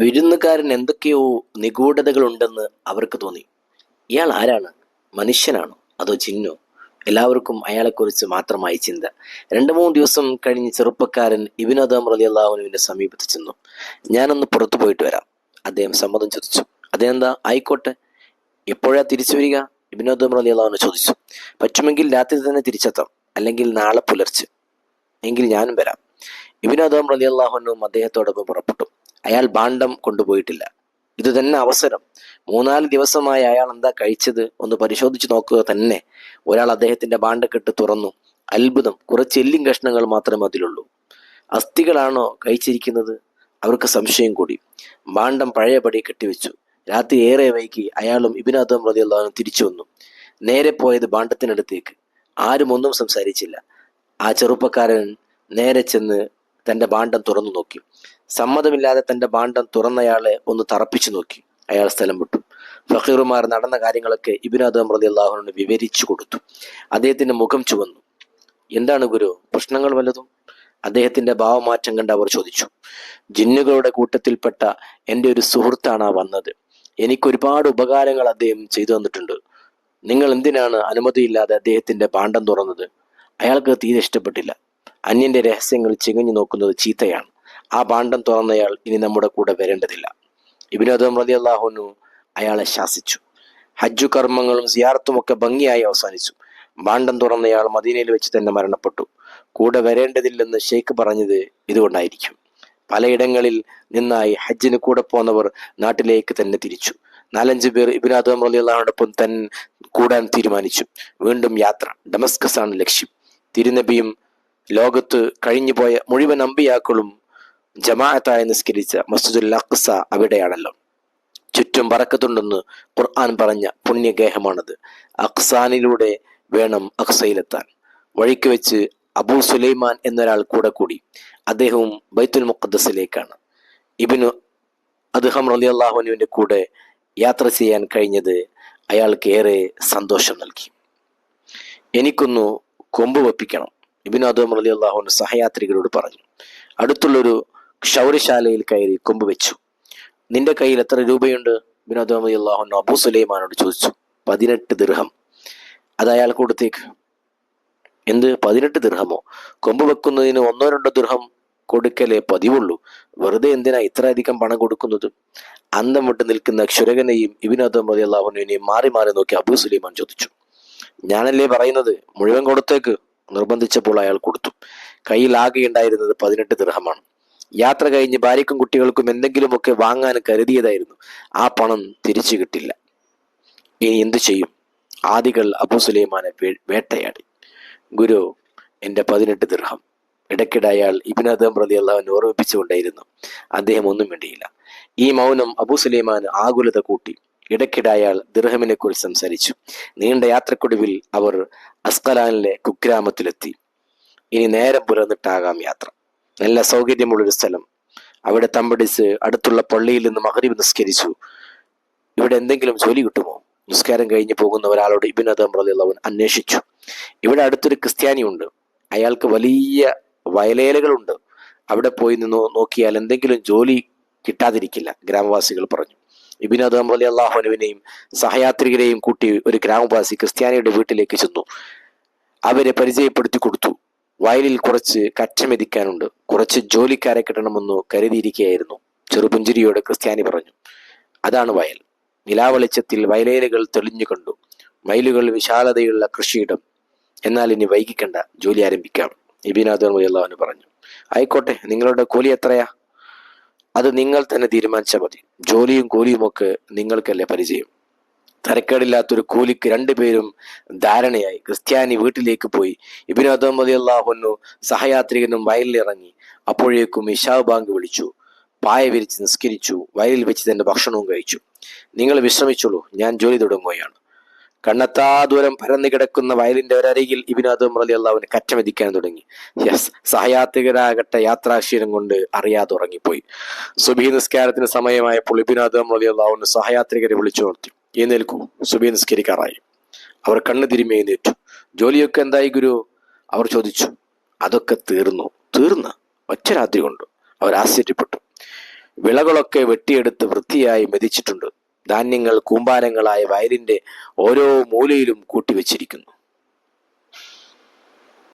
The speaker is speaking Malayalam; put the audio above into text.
വിരുന്നുകാരൻ എന്തൊക്കെയോ നിഗൂഢതകളുണ്ടെന്ന് അവർക്ക് തോന്നി. ഇയാൾ ആരാണ്? മനുഷ്യനാണോ? അതോ ചിന്നോ എല്ലാവർക്കും അയാളെക്കുറിച്ച് മാത്രമായി ചിന്ത. രണ്ടു മൂന്ന് ദിവസം കഴിഞ്ഞ് ചെറുപ്പക്കാരൻ ഇബിനോദം റലി അള്ളാഹുനുവിന്റെ സമീപത്ത് ചെന്നു. ഞാനൊന്ന് പുറത്തു പോയിട്ട് വരാം. അദ്ദേഹം സമ്മതം ചോദിച്ചു. അതെന്താ ആയിക്കോട്ടെ. എപ്പോഴാ തിരിച്ചു വരിക? ഇബിനോദം റലി അള്ളാഹുന് ചോദിച്ചു. പറ്റുമെങ്കിൽ രാത്രി തന്നെ തിരിച്ചെത്താം. അല്ലെങ്കിൽ നാളെ പുലർച്ചെ. എങ്കിൽ ഞാനും വരാം. ഇബിനോദം റലി അള്ളാഹുനും അദ്ദേഹത്തോടൊപ്പം പുറപ്പെട്ടു. അയാൾ ഭാണ്ഡം കൊണ്ടുപോയിട്ടില്ല. ഇത് തന്നെ അവസരം. മൂന്നാൽ ദിവസമായി അയാൾ എന്താ കഴിച്ചത് ഒന്ന് പരിശോധിച്ച് നോക്കുക തന്നെ. ഒരാൾ അദ്ദേഹത്തിന്റെ ഭാണ്ഡക്കെട്ട് തുറന്നു. അത്ഭുതം. കുറച്ച് എല്ലിൻ കഷ്ണങ്ങൾ മാത്രമേ അതിലുള്ളൂ. അസ്ഥികളാണോ കഴിച്ചിരിക്കുന്നത്? അവർക്ക് സംശയം കൂടി. ഭാണ്ഡം പഴയപടി കെട്ടിവെച്ചു. രാത്രി ഏറെ വൈകി അയാളും ഇബിനാഥം റതിയുള്ളവനും തിരിച്ചു വന്നു. നേരെ പോയത് ഭാണ്ഡത്തിനടുത്തേക്ക്. ആരും ഒന്നും സംസാരിച്ചില്ല. ആ ചെറുപ്പക്കാരൻ നേരെ ചെന്ന് തന്റെ ഭാണ്ഡം തുറന്നു നോക്കി. സമ്മതമില്ലാതെ തന്റെ ഭാണ്ഡം തുറന്നയാളെ ഒന്ന് തറപ്പിച്ചു നോക്കി. അയാൾ സ്ഥലം വിട്ടു. ഫഹീറുമാർ നടന്ന കാര്യങ്ങളൊക്കെ ഇബിനാഥം റതി അള്ളാഹുവിന് വിവരിച്ചു കൊടുത്തു. അദ്ദേഹത്തിന്റെ മുഖം ചുവന്നു. എന്താണ് ഗുരു? പ്രശ്നങ്ങൾ വല്ലതും? അദ്ദേഹത്തിന്റെ ഭാവമാറ്റം കണ്ട് അവർ ചോദിച്ചു. ജിന്നുകളുടെ കൂട്ടത്തിൽപ്പെട്ട എന്റെ ഒരു സുഹൃത്താണ് ആ വന്നത്. എനിക്ക് ഒരുപാട് ഉപകാരങ്ങൾ അദ്ദേഹം ചെയ്തു തന്നിട്ടുണ്ട്. നിങ്ങൾ എന്തിനാണ് അനുമതിയില്ലാതെ അദ്ദേഹത്തിന്റെ ഭാണ്ഡം തുറന്നത്? അയാൾക്ക് തീരെ ഇഷ്ടപ്പെട്ടില്ല. അന്യന്റെ രഹസ്യങ്ങൾ ചികഞ്ഞു നോക്കുന്നത് ചീത്തയാണ്. ആ ഭാണ്ഡം തുറന്നയാൾ ഇനി നമ്മുടെ കൂടെ വരേണ്ടതില്ല. ഇബിനോദം റതി അള്ളാഹുനു അയാളെ ശാസിച്ചു. ഹജ്ജു കർമ്മങ്ങളും സിയാർത്തും ഒക്കെ ഭംഗിയായി അവസാനിച്ചു. ഭാണ്ഡം തുറന്നയാൾ മദീനയിൽ വെച്ച് തന്നെ മരണപ്പെട്ടു. കൂടെ വരേണ്ടതില്ലെന്ന് ഷെയ്ഖ് പറഞ്ഞത് ഇതുകൊണ്ടായിരിക്കും. പലയിടങ്ങളിൽ നിന്നായി ഹജ്ജിന് കൂടെ പോന്നവർ നാട്ടിലേക്ക് തന്നെ തിരിച്ചു. നാലഞ്ച് പേർ ഇബിനാഥം അലി അള്ളാഹുനോടൊപ്പം തൻ കൂടാൻ തീരുമാനിച്ചു. വീണ്ടും യാത്ര ഡമസ്കസ് ആണ് ലക്ഷ്യം. തിരുനബിയും ലോകത്ത് കഴിഞ്ഞുപോയ മുഴുവൻ അമ്പിയാക്കളും ജമാഅത്തായി നിസ്കരിച്ച മസ്ജിദുൽ അഖ്സ അവിടെയാണല്ലോ. ചുറ്റും പറക്കത്തുണ്ടെന്ന് ഖുർആൻ പറഞ്ഞ പുണ്യഗേഹമാണത്. അഖ്സാനിലൂടെ വേണം അഖ്സയിലെത്താൻ വഴിക്ക് വെച്ച് അബൂ സുലൈമാൻ എന്നൊരാൾ കൂടെ കൂടി അദ്ദേഹവും ബൈത്തുൽ മുഖദ്സിലേക്കാണ് ഇബിനു അദ്ദേഹം റലി അള്ളാഹുനുവിന്റെ കൂടെ യാത്ര ചെയ്യാൻ കഴിഞ്ഞത് അയാൾക്ക് ഏറെ സന്തോഷം നൽകി. എനിക്കൊന്നു കൊമ്പ് വെപ്പിക്കണം. ഇബിനു അദ്ഹം അലി അള്ളാഹുന് സഹയാത്രികരോട് പറഞ്ഞു അടുത്തുള്ളൊരു ക്ഷൗരശാലയിൽ കയറി കൊമ്പ് വെച്ചു. നിന്റെ കയ്യിൽ എത്ര രൂപയുണ്ട്? വിനോദ് അള്ളാഹു അബൂ സുലൈമാനോട് ചോദിച്ചു പതിനെട്ട് ദിർഹം. അത് അയാൾ കൊടുത്തേക്ക്. എന്ത്? പതിനെട്ട് ദിർഹമോ? കൊമ്പ് വെക്കുന്നതിന് ഒന്നോ രണ്ടോ ദിർഹം കൊടുക്കലേ പതിവുള്ളൂ. വെറുതെ എന്തിനാ ഇത്ര അധികം പണം കൊടുക്കുന്നത്? അന്തം വിട്ട് നിൽക്കുന്ന ക്ഷുരകനെയും ഇബിനോദ് അലി അള്ളാഹുനെയും മാറി മാറി നോക്കി അബൂ സുലൈമാൻ ചോദിച്ചു ഞാനല്ലേ പറയുന്നത്? മുഴുവൻ കൊടുത്തേക്ക്. നിർബന്ധിച്ചപ്പോൾ അയാൾ കൊടുത്തു. കയ്യിൽ ആകെ ഉണ്ടായിരുന്നത് പതിനെട്ട് ദിർഹമാണ്. യാത്ര കഴിഞ്ഞ് ഭാര്യക്കും കുട്ടികൾക്കും എന്തെങ്കിലുമൊക്കെ വാങ്ങാൻ കരുതിയതായിരുന്നു. ആ പണം തിരിച്ചു കിട്ടില്ല. ഇനി എന്തു ചെയ്യും? ആദികൾ അബു സുലൈമാനെ വേട്ടയാടി. ഗുരു എന്റെ പതിനെട്ട് ദിർഹം. ഇടയ്ക്കിടെ അയാൾ ഇബിനദം പ്രതി അള്ളാഹുവിനെ ഓർമ്മിപ്പിച്ചുകൊണ്ടേയിരുന്നു. അദ്ദേഹം ഒന്നും വേണ്ടിയില്ല ഈ മൗനം അബു സുലൈമാൻ ആകുലത കൂട്ടി. ഇടയ്ക്കിടെ അയാൾ ദിർഹമിനെ കുറിച്ച് സംസാരിച്ചു. നീണ്ട യാത്രക്കൊടുവിൽ അവർ അസ്കലാനിലെ കുഗ്രാമത്തിലെത്തി. ഇനി നേരം പുലർന്നിട്ടാകാം യാത്ര. നല്ല സൗകര്യമുള്ളൊരു സ്ഥലം. അവിടെ തമ്പടിച്ച് അടുത്തുള്ള പള്ളിയിൽ നിന്ന് മഹരീബ് നിസ്കരിച്ചു. ഇവിടെ എന്തെങ്കിലും ജോലി കിട്ടുമോ? നിസ്കാരം കഴിഞ്ഞ് പോകുന്ന ഒരാളോട് ഇബിൻ അദം അൻഹു അന്വേഷിച്ചു. ഇവിടെ അടുത്തൊരു ക്രിസ്ത്യാനിയുണ്ട് അയാൾക്ക് വലിയ വയലേലകളുണ്ട്. അവിടെ പോയി നിന്ന് നോക്കിയാൽ എന്തെങ്കിലും ജോലി കിട്ടാതിരിക്കില്ല ഗ്രാമവാസികൾ പറഞ്ഞു. ഇബിൻ അദം റലി അള്ളാഹുനുവിനെയും സഹയാത്രികരെയും കൂട്ടി ഒരു ഗ്രാമവാസി ക്രിസ്ത്യാനിയുടെ വീട്ടിലേക്ക് ചെന്നു. അവരെ പരിചയപ്പെടുത്തി കൊടുത്തു. വയലിൽ കുറച്ച് കറ്റ മെതിക്കാനുണ്ട്. കുറച്ച് ജോലിക്കാരെ കിട്ടണമെന്ന് കരുതിയിരിക്കുകയായിരുന്നു. ചെറുപുഞ്ചിരിയോട് ക്രിസ്ത്യാനി പറഞ്ഞു അതാണ് വയൽ. നിലാവെളിച്ചത്തിൽ വയലേലുകൾ തെളിഞ്ഞു കണ്ടു. വയലുകൾ വിശാലതയുള്ള കൃഷിയിടം. എന്നാൽ ഇനി വൈകിക്കണ്ട. ജോലി ആരംഭിക്കാം. ഇബിനാഥ് അള്ളാഹുന് പറഞ്ഞു ആയിക്കോട്ടെ നിങ്ങളുടെ കൂലി എത്രയാ? അത് നിങ്ങൾ തന്നെ തീരുമാനിച്ചാൽ മതി. ജോലിയും കൂലിയും ഒക്കെ നിങ്ങൾക്കല്ലേ പരിചയം. തരക്കേടില്ലാത്തൊരു കൂലിക്ക് രണ്ടുപേരും ധാരണയായി. ക്രിസ്ത്യാനി വീട്ടിലേക്ക് പോയി. ഇബിനു അദമതി അള്ളാഹുന്നു സഹയാത്രികനും വയലിലിറങ്ങി. അപ്പോഴേക്കും ഇഷാവ് ബാങ്ക് വിളിച്ചു. പായ വിരിച്ച് നിസ്കരിച്ചു. വയലിൽ വെച്ച് തന്റെ ഭക്ഷണവും കഴിച്ചു. നിങ്ങൾ വിശ്രമിച്ചോളൂ. ഞാൻ ജോലി തുടങ്ങുകയാണ്. കണ്ണത്താ ദൂരം പരന്നു കിടക്കുന്ന വയലിന്റെ ഒരരികിൽ ഇബിനാദും റലി അള്ളാഹുവിന് കറ്റമെതിക്കാൻ തുടങ്ങി. യെസ് സഹയാത്രികരാകട്ടെ യാത്രാക്ഷീരം കൊണ്ട് അറിയാതെ ഉറങ്ങിപ്പോയി. സുബി നിസ്കാരത്തിന് സമയമായപ്പോൾ ഇബിനാദും റലി അള്ളാഹുവിന് സഹയാത്രികരെ വിളിച്ചു നിർത്തി എഴുന്നേൽക്കൂ സുബി നിസ്കരിക്കാറായി. അവർ കണ്ണു തിരുമ്മി എഴുന്നേറ്റു. ജോലിയൊക്കെ എന്തായി ഗുരു? അവർ ചോദിച്ചു. അതൊക്കെ തീർന്നു. തീർന്ന. ഒറ്റ രാത്രി കൊണ്ട്. അവർ ആശ്ചര്യപ്പെട്ടു. വിളകളൊക്കെ വെട്ടിയെടുത്ത് വൃത്തിയായി മെതിച്ചിട്ടുണ്ട്. ധാന്യങ്ങൾ കൂമ്പാരങ്ങളായ വയലിന്റെ ഓരോ മൂലയിലും കൂട്ടിവെച്ചിരിക്കുന്നു.